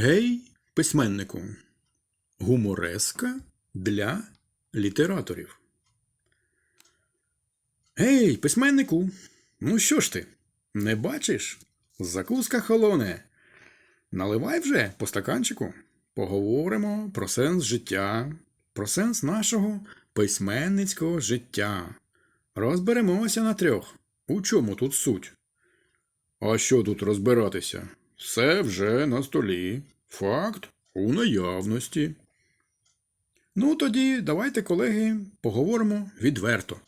Гей, письменнику. Гумореска для літераторів. Гей, письменнику. Ну що ж ти? Не бачиш? Закуска холоне. Наливай вже по стаканчику. Поговоримо про сенс життя, про сенс нашого письменницького життя. Розберемося на трьох. У чому тут суть? А що тут розбиратися? Все вже на столі. Факт у наявності. Ну, тоді давайте, колеги, поговоримо відверто,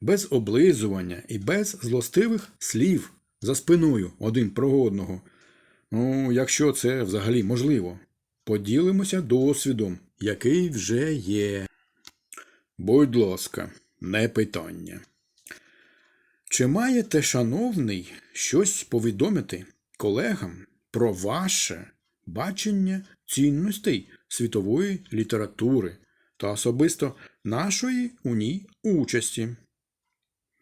без облизування і без злостивих слів за спиною один про одного. Ну, якщо це взагалі можливо, поділимося досвідом, який вже є. Будь ласка, не питання. Чи маєте, шановний, щось повідомити колегам про ваше бачення цінностей світової літератури та особисто нашої у ній участі?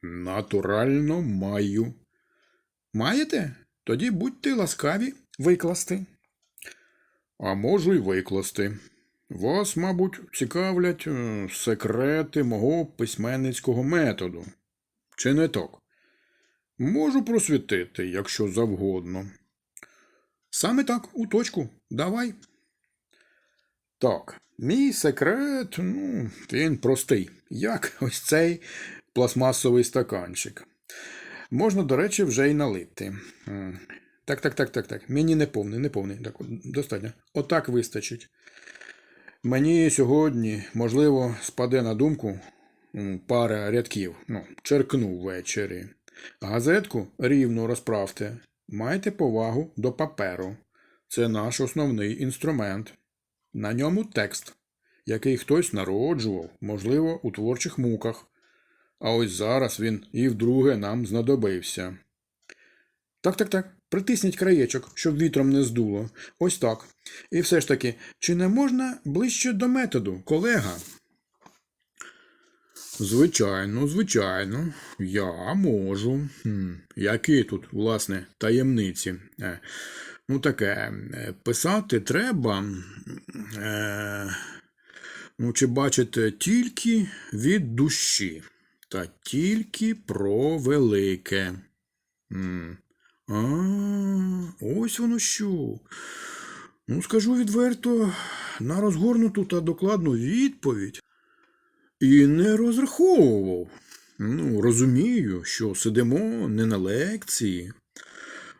Натурально маю. Маєте? Тоді будьте ласкаві викласти. А можу й викласти. Вас, мабуть, цікавлять е, секрети мого письменницького методу. Чи не так? Можу просвітити, якщо завгодно. Саме так, у точку. Давай. Так, мій секрет, ну, він простий, як ось цей пластмасовий стаканчик. Можна, до речі, вже й налити. Так, так, так, так, так. Мені не повний, не повний. Так, достатньо. Отак вистачить. Мені сьогодні, можливо, спаде на думку пара рядків. Ну, черкну ввечері. Газетку рівно розправте. Майте повагу до паперу. Це наш основний інструмент. На ньому текст, який хтось народжував, можливо, у творчих муках. А ось зараз він і вдруге нам знадобився. Так, так, так. Притисніть краєчок, щоб вітром не здуло. Ось так. І все ж таки, чи не можна ближче до методу, колега? Звичайно, звичайно, я можу. Які тут, власне, таємниці? Е, ну, таке, е, писати треба. Е, ну, чи бачите, тільки від душі, та тільки про велике. А, ось воно що. Ну, скажу відверто, на розгорнуту та докладну відповідь і не розраховував. Ну, розумію, що сидимо не на лекції.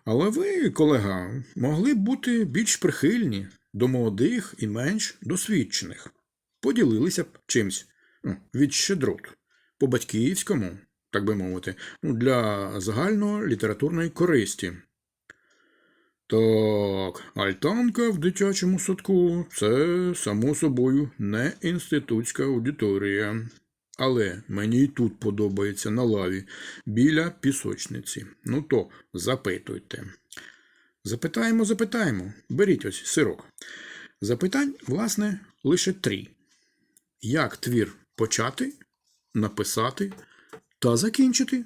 Але ви, колега, могли б бути більш прихильні до молодих і менш досвідчених. Поділилися б чимсь ну, від щедрот, по-батьківському, так би мовити, ну, для загальної літературної користі. Так, альтанка в дитячому садку це, само собою, не інститутська аудиторія. Але мені й тут подобається на лаві біля пісочниці. Ну то запитуйте. Запитаємо, запитаємо. Беріть ось сирок. Запитань, власне, лише три. Як твір почати, написати та закінчити?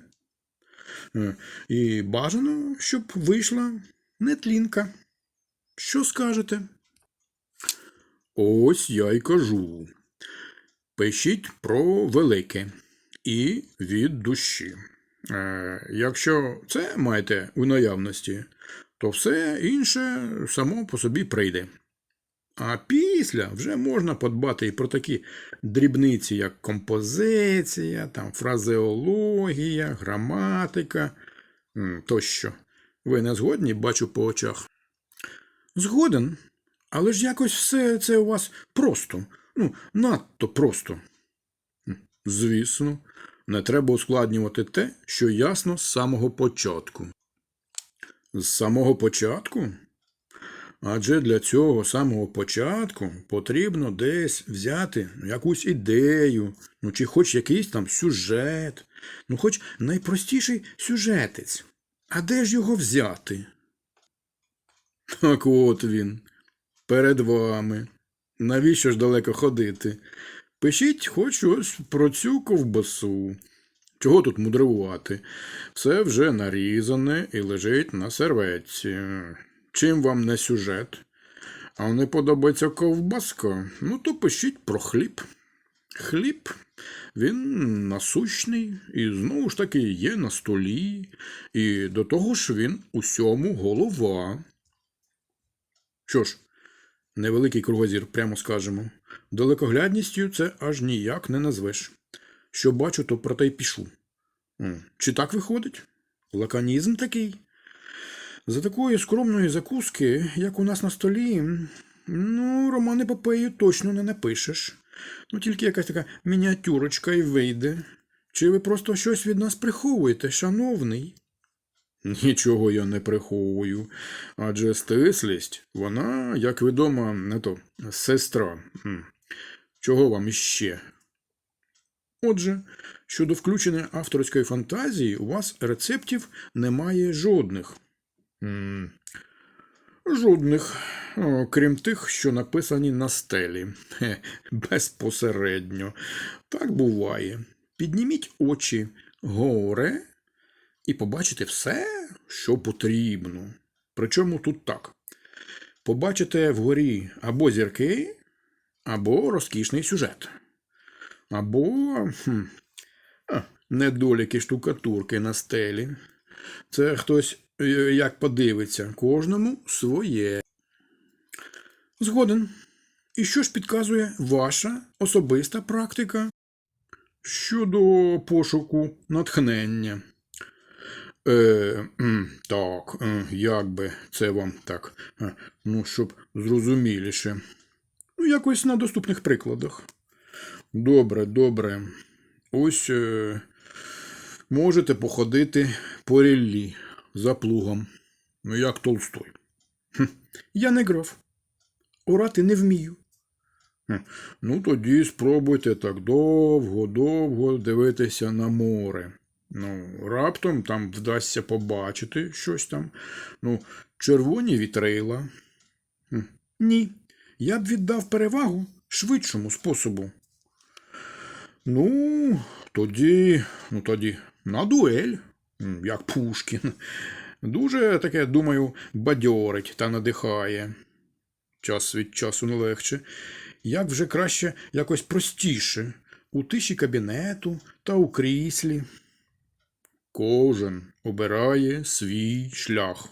Е, І бажано, щоб вийшла нетлінка. Що скажете? Ось я й кажу. Пишіть про велике і від душі. Е, якщо це маєте у наявності, то все інше само по собі прийде. А після вже можна подбати і про такі дрібниці, як композиція, там, фразеологія, граматика тощо. Ви не згодні, бачу по очах. Згоден, але ж якось все це у вас просто, ну, надто просто. Звісно, не треба ускладнювати те, що ясно з самого початку. З самого початку? Адже для цього самого початку потрібно десь взяти якусь ідею, ну чи хоч якийсь там сюжет, ну хоч найпростіший сюжетець. А де ж його взяти? Так от він, перед вами. Навіщо ж далеко ходити? Пишіть хоч ось про цю ковбасу. Чого тут мудрувати? Все вже нарізане і лежить на серветці. Чим вам не сюжет? А не подобається ковбаска, ну то пишіть про хліб. Хліб, він насущний і знову ж таки є на столі, і до того ж він усьому голова. Що ж, невеликий кругозір, прямо скажемо. Далекоглядністю це аж ніяк не назвеш. Що бачу, то про те й пішу. Чи так виходить? Лаконізм такий. За такої скромної закуски, як у нас на столі, ну, роман епопею точно не напишеш. Ну, тільки якась така мініатюрочка і вийде. Чи ви просто щось від нас приховуєте, шановний? Нічого я не приховую. Адже стислість, вона, як відомо, не то, сестра. Чого вам іще? Отже, щодо включення авторської фантазії, у вас рецептів немає жодних. Жодних, крім тих, що написані на стелі. Хе, безпосередньо. Так буває. Підніміть очі горе і побачите все, що потрібно. Причому тут так. Побачите вгорі або зірки, або розкішний сюжет, або хм, недоліки штукатурки на стелі. Це хтось е, як подивиться, кожному своє. Згоден. І що ж підказує ваша особиста практика щодо пошуку натхнення? Е, так, е, як би це вам так, е, ну, щоб зрозуміліше. Ну, якось на доступних прикладах. Добре, добре. Ось е, можете походити по ріллі за плугом. Ну, як Толстой. Хм, я не граф. Орати не вмію. Хм, Ну, тоді спробуйте так довго-довго дивитися на море. Ну, раптом там вдасться побачити щось там. Ну, червоні вітрила. Хм, Ні. Я б віддав перевагу швидшому способу. Ну, тоді, ну тоді на дуель, як Пушкін. Дуже таке, думаю, бадьорить та надихає. Час від часу не легше. Як вже краще якось простіше, у тиші кабінету та у кріслі. Кожен обирає свій шлях.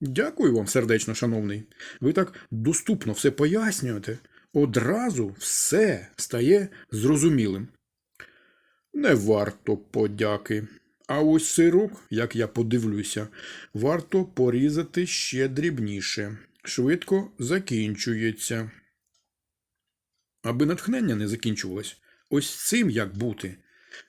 Дякую вам, сердечно, шановний. Ви так доступно все пояснюєте. Одразу все стає зрозумілим. Не варто подяки. А ось сирок, як я подивлюся, варто порізати ще дрібніше. Швидко закінчується. Аби натхнення не закінчувалось, ось цим як бути.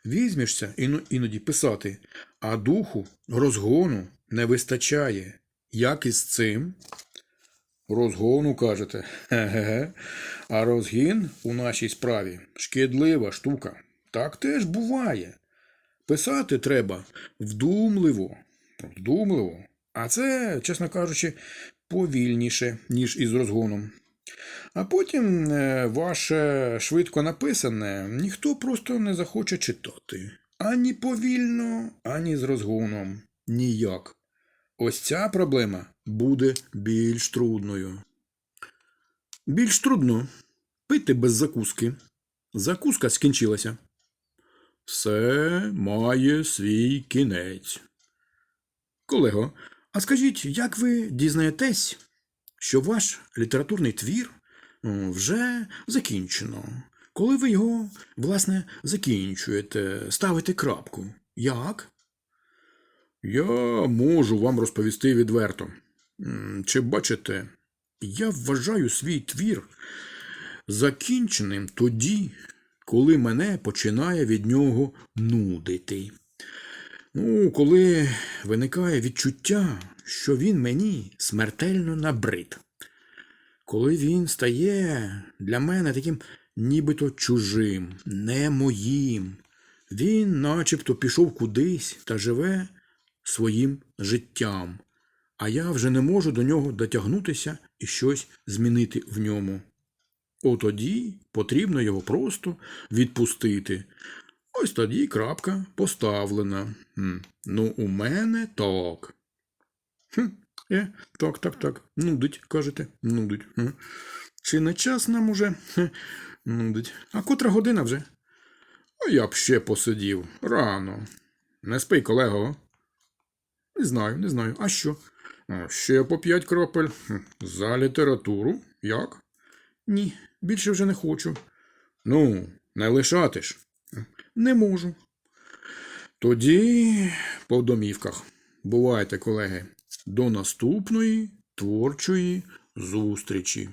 Візьмешся іноді писати, а духу розгону не вистачає. Як із цим? Розгону кажете. Ге-ге. А розгін у нашій справі шкідлива штука. Так теж буває. Писати треба вдумливо. Вдумливо. А це, чесно кажучи, повільніше, ніж із розгоном. А потім е, ваше швидко написане ніхто просто не захоче читати. Ані повільно, ані з розгоном. Ніяк. Ось ця проблема буде більш трудною. Більш трудно пити без закуски. Закуска скінчилася. Все має свій кінець. Колего, а скажіть, як ви дізнаєтесь, що ваш літературний твір вже закінчено? Коли ви його, власне, закінчуєте, ставите крапку? Як? Я можу вам розповісти відверто. Чи бачите, я вважаю свій твір закінченим тоді, коли мене починає від нього нудити. Ну, коли виникає відчуття, що він мені смертельно набрид. Коли він стає для мене таким нібито чужим, не моїм. Він начебто пішов кудись та живе своїм життям, а я вже не можу до нього дотягнутися і щось змінити в ньому. Отоді потрібно його просто відпустити. Ось тоді крапка поставлена. М, Ну, у мене так. Хм, Е, так, так, так. Нудить, кажете, нудить. М. Чи не час нам уже? Хе, Нудить. А котра година вже? А я б ще посидів. Рано. Не спи, колего. Не знаю, не знаю. А що? Ще по п'ять кропель. За літературу. Як? Ні, більше вже не хочу. Ну, не лишати ж. Не можу. Тоді по домівках. Бувайте, колеги. До наступної творчої зустрічі.